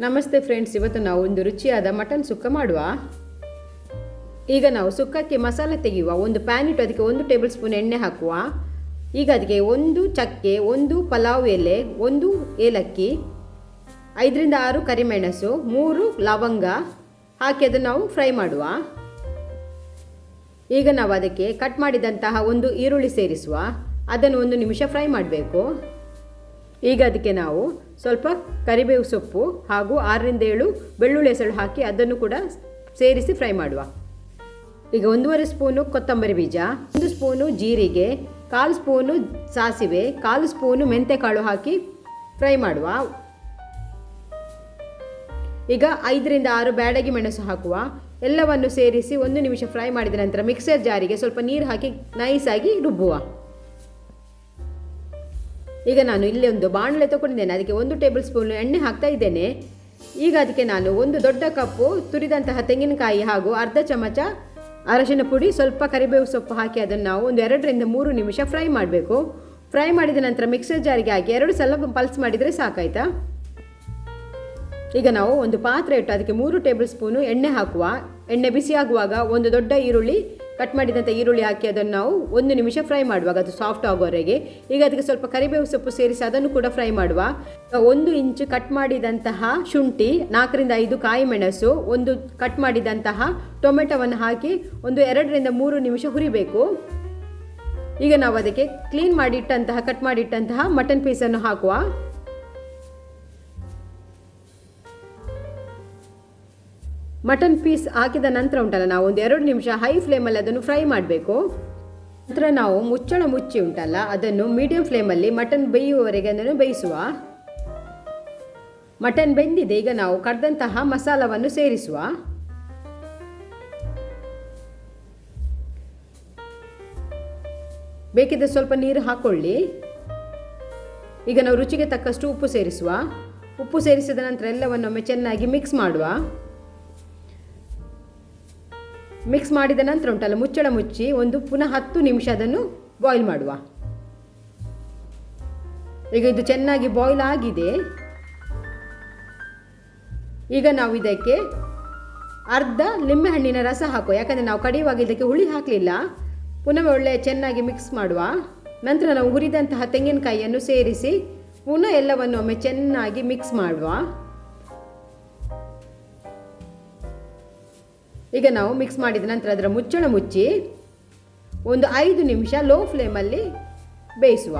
ನಮಸ್ತೆ ಫ್ರೆಂಡ್ಸ್, ಇವತ್ತು ನಾವು ಒಂದು ರುಚಿಯಾದ ಮಟನ್ ಸುಕ್ಕ ಮಾಡುವ. ಈಗ ನಾವು ಸುಕ್ಕಕ್ಕೆ ಮಸಾಲೆ ತೆಗೆಯುವ, ಒಂದು ಪ್ಯಾನ್ ಇಟ್ಟು ಅದಕ್ಕೆ ಒಂದು ಟೇಬಲ್ ಸ್ಪೂನ್ ಎಣ್ಣೆ ಹಾಕುವ. ಈಗ ಅದಕ್ಕೆ ಒಂದು ಚಕ್ಕೆ, ಒಂದು ಪಲಾವ್ ಎಲೆ, ಒಂದು ಏಲಕ್ಕಿ, ಐದರಿಂದ ಆರು ಕರಿಮೆಣಸು, ಮೂರು ಲವಂಗ ಹಾಕಿ ಅದನ್ನು ನಾವು ಫ್ರೈ ಮಾಡುವ. ಈಗ ನಾವು ಅದಕ್ಕೆ ಕಟ್ ಮಾಡಿದಂತಹ ಒಂದು ಈರುಳ್ಳಿ ಸೇರಿಸುವ. ಅದನ್ನು ಒಂದು ನಿಮಿಷ ಫ್ರೈ ಮಾಡಬೇಕು. ಈಗ ಅದಕ್ಕೆ ನಾವು ಸ್ವಲ್ಪ ಕರಿಬೇವು ಸೊಪ್ಪು ಹಾಗೂ ಆರರಿಂದ ಏಳು ಬೆಳ್ಳುಳ್ಳಿ ಹೆಸರು ಹಾಕಿ ಅದನ್ನು ಕೂಡ ಸೇರಿಸಿ ಫ್ರೈ ಮಾಡುವ. ಈಗ ಒಂದೂವರೆ ಸ್ಪೂನು ಕೊತ್ತಂಬರಿ ಬೀಜ, ಒಂದು ಸ್ಪೂನು ಜೀರಿಗೆ, ಕಾಲು ಸ್ಪೂನು ಸಾಸಿವೆ, ಕಾಲು ಸ್ಪೂನು ಮೆಂತೆಕಾಳು ಹಾಕಿ ಫ್ರೈ ಮಾಡುವ. ಈಗ ಐದರಿಂದ ಆರು ಬ್ಯಾಡಗಿ ಮೆಣಸು ಹಾಕುವ. ಎಲ್ಲವನ್ನು ಸೇರಿಸಿ ಒಂದು ನಿಮಿಷ ಫ್ರೈ ಮಾಡಿದ ನಂತರ ಮಿಕ್ಸರ್ ಜಾರಿಗೆ ಸ್ವಲ್ಪ ನೀರು ಹಾಕಿ ನೈಸಾಗಿ ರುಬ್ಬುವ. ಈಗ ನಾನು ಇಲ್ಲಿ ಒಂದು ಬಾಣಲೆ ತಗೊಂಡಿದ್ದೇನೆ. ಅದಕ್ಕೆ ಒಂದು ಟೇಬಲ್ ಸ್ಪೂನ್ ಎಣ್ಣೆ ಹಾಕ್ತಾ ಇದ್ದೇನೆ. ಈಗ ಅದಕ್ಕೆ ನಾನು ಒಂದು ದೊಡ್ಡ ಕಪ್ಪು, ತುರಿದಂತಹ ತೆಂಗಿನಕಾಯಿ ಹಾಗೂ ಅರ್ಧ ಚಮಚ ಅರಶಿನ ಪುಡಿ, ಸ್ವಲ್ಪ ಕರಿಬೇವು ಸೊಪ್ಪು ಹಾಕಿ ಅದನ್ನು ನಾವು ಒಂದು ಎರಡರಿಂದ ಮೂರು ನಿಮಿಷ ಫ್ರೈ ಮಾಡಬೇಕು. ಫ್ರೈ ಮಾಡಿದ ನಂತರ ಮಿಕ್ಸರ್ ಜಾರಿಗೆ ಹಾಕಿ ಎರಡು ಸಲ ಪಲ್ಸ್ ಮಾಡಿದರೆ ಸಾಕಾಯ್ತಾ? ಈಗ ನಾವು ಒಂದು ಪಾತ್ರೆ ಇಟ್ಟು ಅದಕ್ಕೆ ಮೂರು ಟೇಬಲ್ ಸ್ಪೂನು ಎಣ್ಣೆ ಹಾಕುವ. ಎಣ್ಣೆ ಬಿಸಿಯಾಗುವಾಗ ಒಂದು ದೊಡ್ಡ ಈರುಳ್ಳಿ ಕಟ್ ಮಾಡಿದಂಥ ಈರುಳ್ಳಿ ಹಾಕಿ ಅದನ್ನು ನಾವು ಒಂದು ನಿಮಿಷ ಫ್ರೈ ಮಾಡುವಾಗ, ಅದು ಸಾಫ್ಟ್ ಆಗೋವರೆಗೆ. ಈಗ ಅದಕ್ಕೆ ಸ್ವಲ್ಪ ಕರಿಬೇವು ಸೊಪ್ಪು ಸೇರಿಸಿ ಅದನ್ನು ಕೂಡ ಫ್ರೈ ಮಾಡುವ. ಒಂದು ಇಂಚು ಕಟ್ ಮಾಡಿದಂತಹ ಶುಂಠಿ, ನಾಲ್ಕರಿಂದ ಐದು ಕಾಯಿ ಮೆಣಸು, ಒಂದು ಕಟ್ ಮಾಡಿದಂತಹ ಟೊಮೆಟೊವನ್ನು ಹಾಕಿ ಒಂದು ಎರಡರಿಂದ ಮೂರು ನಿಮಿಷ ಹುರಿಬೇಕು. ಈಗ ನಾವು ಅದಕ್ಕೆ ಕ್ಲೀನ್ ಮಾಡಿಟ್ಟಂತಹ, ಕಟ್ ಮಾಡಿಟ್ಟಂತಹ ಮಟನ್ ಪೀಸನ್ನು ಹಾಕುವ. ಮಟನ್ ಪೀಸ್ ಹಾಕಿದ ನಂತರ ಉಂಟಲ್ಲ, ನಾವು ಒಂದು ಎರಡು ನಿಮಿಷ ಹೈ ಫ್ಲೇಮಲ್ಲಿ ಅದನ್ನು ಫ್ರೈ ಮಾಡಬೇಕು. ನಂತರ ನಾವು ಮುಚ್ಚಳ ಮುಚ್ಚಿ ಉಂಟಲ್ಲ, ಅದನ್ನು ಮೀಡಿಯಂ ಫ್ಲೇಮಲ್ಲಿ ಮಟನ್ ಬೇಯುವವರೆಗೆ ಅದನ್ನು ಬೇಯಿಸುವ. ಮಟನ್ ಬೆಂದಿದೆ, ಈಗ ನಾವು ಕಡ್ದಂತಹ ಮಸಾಲವನ್ನು ಸೇರಿಸುವ. ಬೇಕಿದ್ದ ಸ್ವಲ್ಪ ನೀರು ಹಾಕೊಳ್ಳಿ. ಈಗ ನಾವು ರುಚಿಗೆ ತಕ್ಕಷ್ಟು ಉಪ್ಪು ಸೇರಿಸುವ. ಉಪ್ಪು ಸೇರಿಸಿದ ನಂತರ ಎಲ್ಲವನ್ನೊಮ್ಮೆ ಚೆನ್ನಾಗಿ ಮಿಕ್ಸ್ ಮಾಡುವ. ಮಿಕ್ಸ್ ಮಾಡಿದ ನಂತರ ಉಂಟಲ್ಲ, ಮುಚ್ಚಳ ಮುಚ್ಚಿ ಒಂದು ಪುನಃ ಹತ್ತು ನಿಮಿಷ ಅದನ್ನು ಬಾಯ್ಲ್ ಮಾಡುವ. ಈಗ ಇದು ಚೆನ್ನಾಗಿ ಬಾಯ್ಲ್ ಆಗಿದೆ. ಈಗ ನಾವು ಇದಕ್ಕೆ ಅರ್ಧ ಲಿಂಬೆಹಣ್ಣಿನ ರಸ ಹಾಕುವ. ಯಾಕಂದರೆ ನಾವು ಕಡಿಯುವಾಗ ಇದಕ್ಕೆ ಹುಳಿ ಹಾಕಲಿಲ್ಲ. ಪುನಃ ಒಳ್ಳೆ ಚೆನ್ನಾಗಿ ಮಿಕ್ಸ್ ಮಾಡುವ. ನಂತರ ನಾವು ಹುರಿದಂತಹ ತೆಂಗಿನಕಾಯಿಯನ್ನು ಸೇರಿಸಿ, ಪುನಃ ಎಲ್ಲವನ್ನು ಒಮ್ಮೆ ಚೆನ್ನಾಗಿ ಮಿಕ್ಸ್ ಮಾಡುವ. ಈಗ ನಾವು ಮಿಕ್ಸ್ ಮಾಡಿದ ನಂತರ ಅದರ ಮುಚ್ಚಳ ಮುಚ್ಚಿ ಒಂದು ಐದು ನಿಮಿಷ ಲೋ ಫ್ಲೇಮಲ್ಲಿ ಬೇಯಿಸುವ.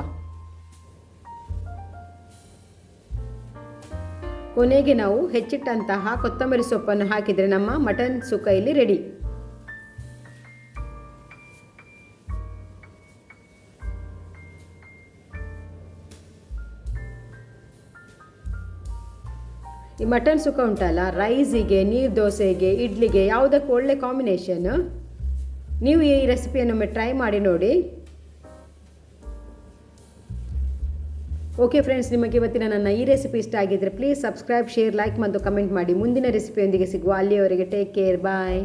ಕೊನೆಗೆ ನಾವು ಹೆಚ್ಚಿಟ್ಟಂತಹ ಕೊತ್ತಂಬರಿ ಸೊಪ್ಪನ್ನು ಹಾಕಿದರೆ ನಮ್ಮ ಮಟನ್ ಸುಕ್ಕ ಇಲ್ಲಿ ರೆಡಿ ಈ ಮಟನ್ ಸುಕ್ಕ ಉಂಟಲ್ಲ, ರೈಸಿಗೆ, ನೀರು ದೋಸೆಗೆ, ಇಡ್ಲಿಗೆ ಯಾವುದಕ್ಕೂ ಒಳ್ಳೆ ಕಾಂಬಿನೇಷನ್ ನೀವು ಈ ರೆಸಿಪಿಯನ್ನೊಮ್ಮೆ ಟ್ರೈ ಮಾಡಿ ನೋಡಿ. ಓಕೆ ಫ್ರೆಂಡ್ಸ್ ನಿಮಗೆ ಇವತ್ತಿನ ನನ್ನ ಈ ರೆಸಿಪಿ ಇಷ್ಟ ಆಗಿದ್ದರೆ ಪ್ಲೀಸ್ ಸಬ್ಸ್ಕ್ರೈಬ್ ಶೇರ್ ಲೈಕ್ ಮತ್ತು ಕಮೆಂಟ್ ಮಾಡಿ. ಮುಂದಿನ ರೆಸಿಪಿಯೊಂದಿಗೆ ಸಿಗುವ ಅಲ್ಲಿಯವರೆಗೆ ಟೇಕ್ ಕೇರ್ ಬಾಯ್